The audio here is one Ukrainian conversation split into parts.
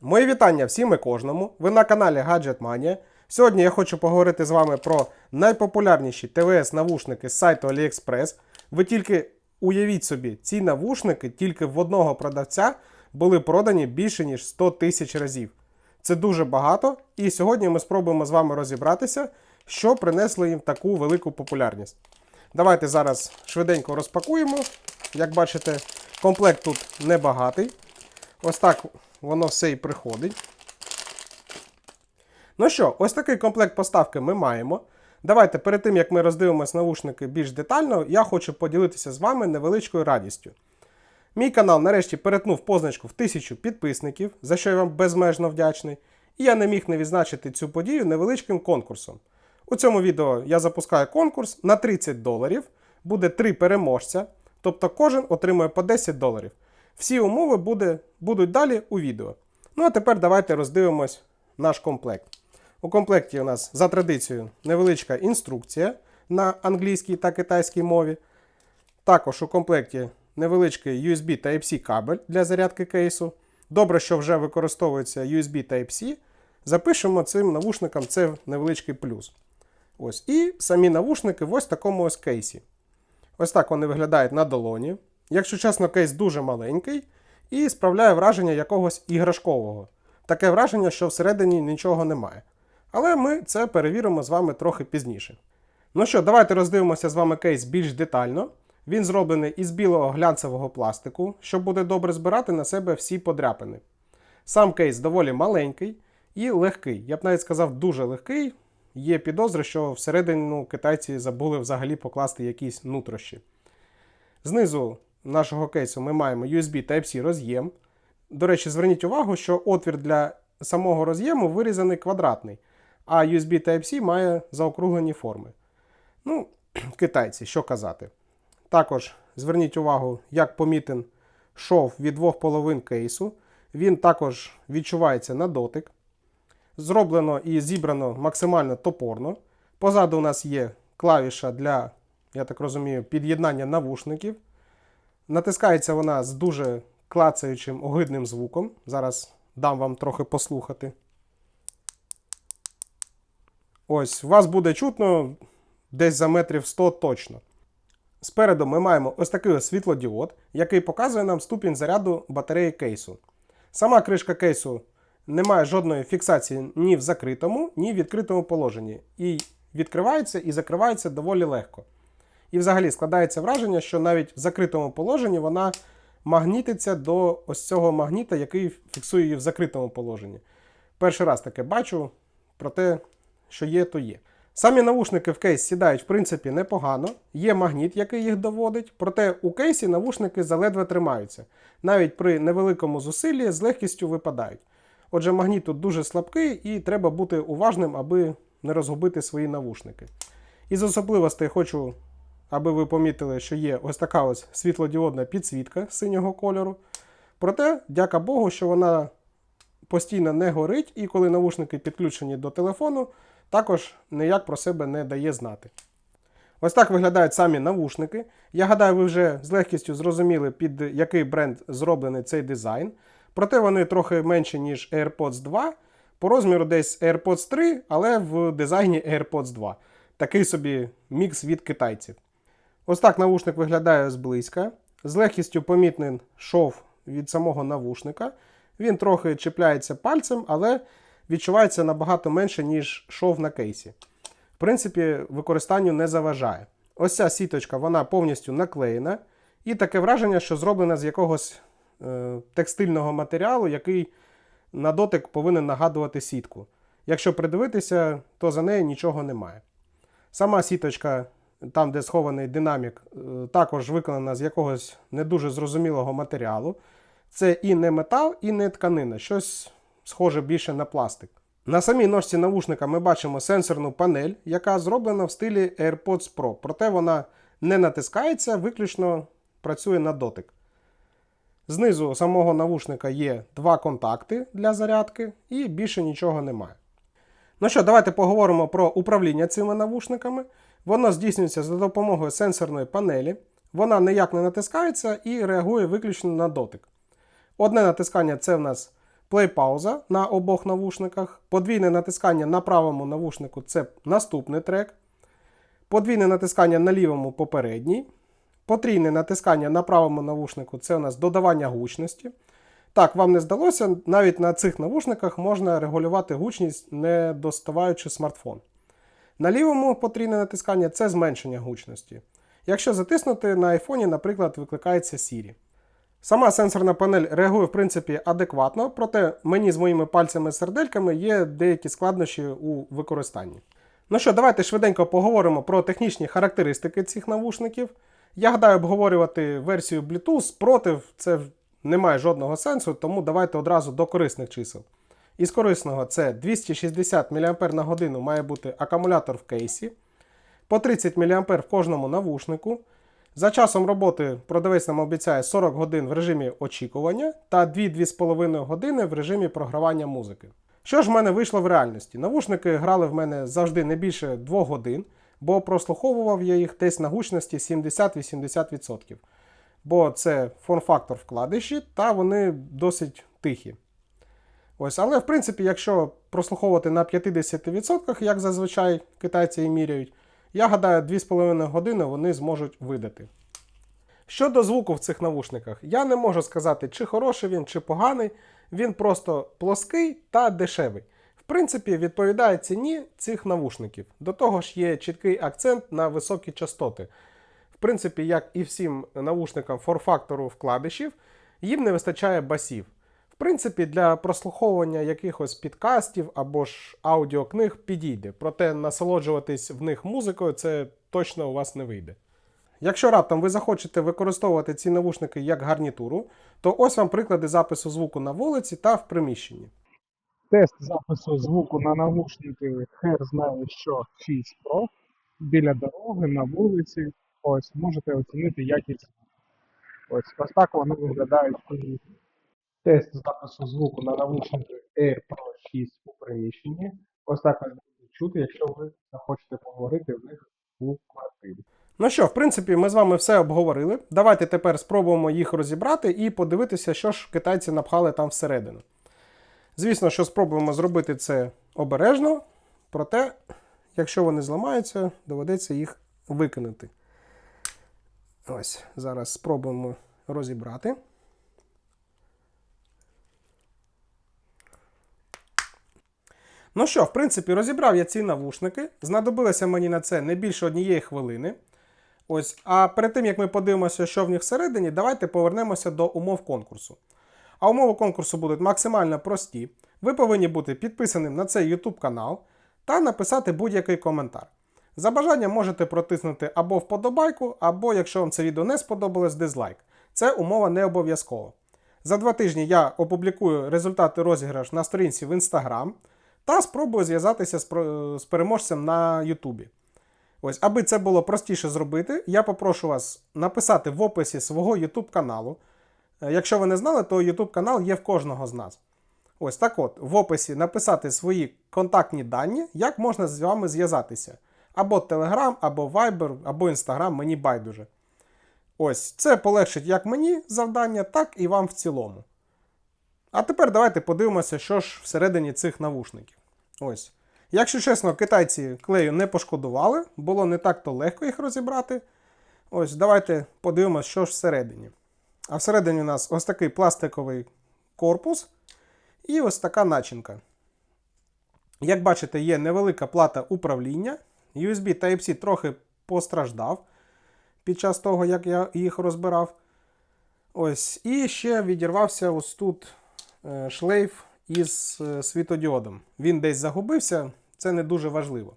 Мої вітання всім і кожному. Ви на каналі Gadget Mania. Сьогодні я хочу поговорити з вами про найпопулярніші ТВС-навушники з сайту AliExpress. Ви тільки уявіть собі, ці навушники тільки в одного продавця були продані більше ніж 100 тисяч разів. Це дуже багато, і сьогодні ми спробуємо з вами розібратися, що принесло їм таку велику популярність. Давайте зараз швиденько розпакуємо. Як бачите, комплект тут небагатий. Ось так воно все і приходить. Ну що, ось такий комплект поставки ми маємо. Давайте перед тим, як ми роздивимось навушники більш детально, я хочу поділитися з вами невеличкою радістю. Мій канал нарешті перетнув позначку в 1000 підписників, за що я вам безмежно вдячний. І я не міг не відзначити цю подію невеличким конкурсом. У цьому відео я запускаю конкурс на 30 доларів. Буде 3 переможця, тобто кожен отримує по 10 доларів. Всі умови буде, будуть далі у відео. Ну а тепер давайте роздивимось наш комплект. У комплекті у нас за традицією невеличка інструкція на англійській та китайській мові. Також у комплекті невеличкий USB Type-C кабель для зарядки кейсу. Добре, що вже використовується USB Type-C. Запишемо цим навушникам це невеличкий плюс. Ось. І самі навушники в ось такому ось кейсі. Ось так вони виглядають на долоні. Якщо чесно, кейс дуже маленький і справляє враження якогось іграшкового. Таке враження, що всередині нічого немає. Але ми це перевіримо з вами трохи пізніше. Ну що, давайте роздивимося з вами кейс більш детально. Він зроблений із білого глянцевого пластику, що буде добре збирати на себе всі подряпини. Сам кейс доволі маленький і легкий. Я б навіть сказав, дуже легкий. Є підозри, що всередину китайці забули взагалі покласти якісь нутрощі. Знизу нашого кейсу ми маємо USB Type-C роз'єм. До речі, зверніть увагу, що отвір для самого роз'єму вирізаний квадратний, а USB Type-C має заокруглені форми. Ну, китайці, що казати. Також зверніть увагу, як помітен шов від двох половин кейсу. Він також відчувається на дотик. Зроблено і зібрано максимально топорно. Позаду у нас є клавіша для, я так розумію, під'єднання навушників. Натискається вона з дуже клацаючим огидним звуком. Зараз дам вам трохи послухати. Ось, вас буде чутно десь за метрів 100 точно. Спереду ми маємо ось такий світлодіод, який показує нам ступінь заряду батареї кейсу. Сама кришка кейсу не має жодної фіксації ні в закритому, ні в відкритому положенні. І відкривається і закривається доволі легко. І взагалі складається враження, що навіть в закритому положенні вона магнітиться до ось цього магніта, який фіксує її в закритому положенні. Перший раз таке бачу, проте, що є, то є. Самі навушники в кейс сідають, в принципі, непогано. Є магніт, який їх доводить, проте у кейсі навушники заледве тримаються. Навіть при невеликому зусиллі з легкістю випадають. Отже, магніт тут дуже слабкий і треба бути уважним, аби не розгубити свої навушники. Із особливостей хочу, аби ви помітили, що є ось така ось світлодіодна підсвітка синього кольору. Проте, дяка Богу, що вона постійно не горить, і коли навушники підключені до телефону, також ніяк про себе не дає знати. Ось так виглядають самі навушники. Я гадаю, ви вже з легкістю зрозуміли, під який бренд зроблений цей дизайн. Проте вони трохи менші, ніж AirPods 2. По розміру десь AirPods 3, але в дизайні AirPods 2. Такий собі мікс від китайців. Ось так навушник виглядає зблизька. З легкістю помітний шов від самого навушника. Він трохи чіпляється пальцем, але відчувається набагато менше, ніж шов на кейсі. В принципі, використанню не заважає. Ось ця сіточка вона повністю наклеєна, і таке враження, що зроблена з якогось е, текстильного матеріалу, який на дотик повинен нагадувати сітку. Якщо придивитися, то за нею нічого немає. Сама сіточка, там, де схований динамік, е, також виконана з якогось не дуже зрозумілого матеріалу. Це і не метал, і не тканина, щось схоже більше на пластик. На самій ножці навушника ми бачимо сенсорну панель, яка зроблена в стилі AirPods Pro, проте вона не натискається, виключно працює на дотик. Знизу самого навушника є два контакти для зарядки і більше нічого немає. Ну що, давайте поговоримо про управління цими навушниками. Воно здійснюється за допомогою сенсорної панелі. Вона ніяк не натискається і реагує виключно на дотик. Одне натискання це в нас плей-пауза на обох навушниках, подвійне натискання на правому навушнику це наступний трек, подвійне натискання на лівому попередній, потрійне натискання на правому навушнику це у нас додавання гучності. Так, вам не здалося, навіть на цих навушниках можна регулювати гучність, не доставаючи смартфон. На лівому потрійне натискання це зменшення гучності. Якщо затиснути, на айфоні, наприклад, викликається Siri. Сама сенсорна панель реагує, в принципі, адекватно, проте мені з моїми пальцями-сердельками є деякі складнощі у використанні. Ну що, давайте швиденько поговоримо про технічні характеристики цих навушників. Я гадаю, обговорювати версію Bluetooth проти це не має жодного сенсу, тому давайте одразу до корисних чисел. Із корисного це 260 мАч має бути акумулятор в кейсі, по 30 мА в кожному навушнику. За часом роботи продавець нам обіцяє 40 годин в режимі очікування та 2-2,5 години в режимі програвання музики. Що ж в мене вийшло в реальності? Навушники грали в мене завжди не більше 2 годин, бо прослуховував я їх десь на гучності 70-80%. Бо це форм-фактор вкладиші, та вони досить тихі. Ось, але в принципі, якщо прослуховувати на 50%, як зазвичай китайці і міряють, я гадаю, 2,5 години вони зможуть видати. Щодо звуку в цих навушниках, я не можу сказати, чи хороший він, чи поганий. Він просто плоский та дешевий. В принципі, відповідає ціні цих навушників. До того ж, є чіткий акцент на високі частоти. В принципі, як і всім навушникам форфактору вкладишів, їм не вистачає басів. Принципі, для прослуховування якихось підкастів або ж аудіокниг підійде, проте насолоджуватись в них музикою це точно у вас не вийде. Якщо раптом ви захочете використовувати ці навушники як гарнітуру, то ось вам приклади запису звуку на вулиці та в приміщенні. Тест запису звуку на навушники хер знає що 6 Pro біля дороги на вулиці. Ось можете оцінити якість. Ось ось так вони виглядають. Тест запису звуку на навушники AirPro 6 у приміщенні. Ось так вас буде чути, якщо ви захочете поговорити в них у квартирі. Ну що, в принципі, ми з вами все обговорили. Давайте тепер спробуємо їх розібрати і подивитися, що ж китайці напхали там всередину. Звісно, що спробуємо зробити це обережно, проте, якщо вони зламаються, доведеться їх викинути. Ось, зараз спробуємо розібрати. Ну що, в принципі, розібрав я ці навушники. Знадобилося мені на це не більше однієї хвилини. Ось, а перед тим як ми подивимося, що в них всередині, давайте повернемося до умов конкурсу. А умови конкурсу будуть максимально прості. Ви повинні бути підписаним на цей YouTube канал та написати будь-який коментар. За бажанням можете протиснути або вподобайку, або, якщо вам це відео не сподобалось, дизлайк. Це умова не обов'язкова. За два тижні я опублікую результати розіграш на сторінці в Instagram та спробую зв'язатися з, з переможцем на YouTube. Ось, аби це було простіше зробити, я попрошу вас написати в описі свого YouTube каналу. Е, Якщо ви не знали, то YouTube канал є в кожного з нас. Ось так от, в описі написати свої контактні дані, як можна з вами зв'язатися. Або Telegram, або Viber, або Instagram, мені байдуже. Ось, це полегшить як мені завдання, так і вам в цілому. А тепер давайте подивимося, що ж всередині цих навушників. Ось. Якщо чесно, китайці клею не пошкодували, було не так-то легко їх розібрати. Ось, давайте подивимося, що ж всередині. А всередині у нас ось такий пластиковий корпус і ось така начинка. Як бачите, є невелика плата управління. USB Type-C трохи постраждав під час того, як я їх розбирав. Ось. І ще відірвався ось тут е, шлейф із е, світодіодом. Він десь загубився, це не дуже важливо.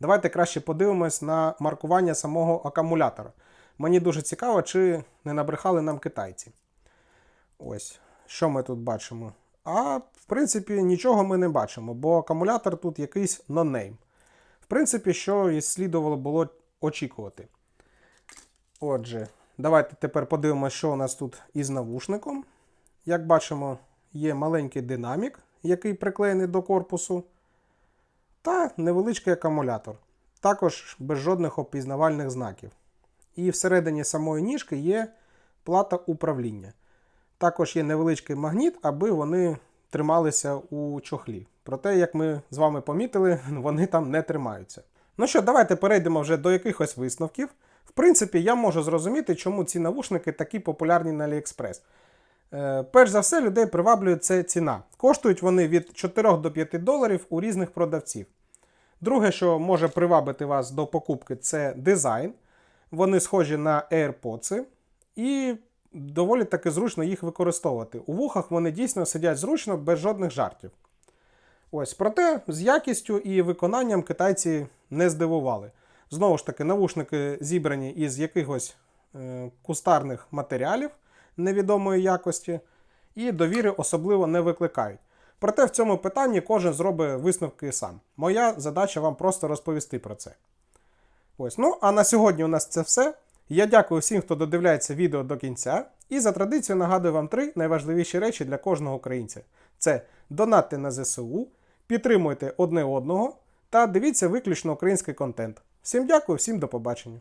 Давайте краще подивимось на маркування самого акумулятора. Мені дуже цікаво, чи не набрехали нам китайці. Ось, що ми тут бачимо. А в принципі, нічого ми не бачимо, бо акумулятор тут якийсь нонейм. В принципі, що і слідувало було очікувати. Отже, давайте тепер подивимося, що у нас тут із навушником. Як бачимо, є маленький динамік, який приклеєний до корпусу, та невеличкий акумулятор. Також без жодних опізнавальних знаків. І всередині самої ніжки є плата управління. Також є невеличкий магніт, аби вони трималися у чохлі. Проте, як ми з вами помітили, вони там не тримаються. Ну що, давайте перейдемо вже до якихось висновків. В принципі, я можу зрозуміти, чому ці навушники такі популярні на AliExpress. Е, перш за все, людей приваблює це ціна. Коштують вони від 4 до 5 доларів у різних продавців. Друге, що може привабити вас до покупки, це дизайн. Вони схожі на AirPods і доволі таки зручно їх використовувати. У вухах вони дійсно сидять зручно, без жодних жартів. Ось, проте з якістю і виконанням китайці не здивували. Знову ж таки, навушники зібрані із якихось е, кустарних матеріалів невідомої якості, і довіри особливо не викликають. Проте в цьому питанні кожен зробить висновки сам. Моя задача вам просто розповісти про це. Ось, ну а на сьогодні у нас це все. Я дякую всім, хто додивляється відео до кінця. І за традицією нагадую вам три найважливіші речі для кожного українця: це донатьте на ЗСУ, підтримуйте одне одного та дивіться виключно український контент. Всім дякую, всім до побачення.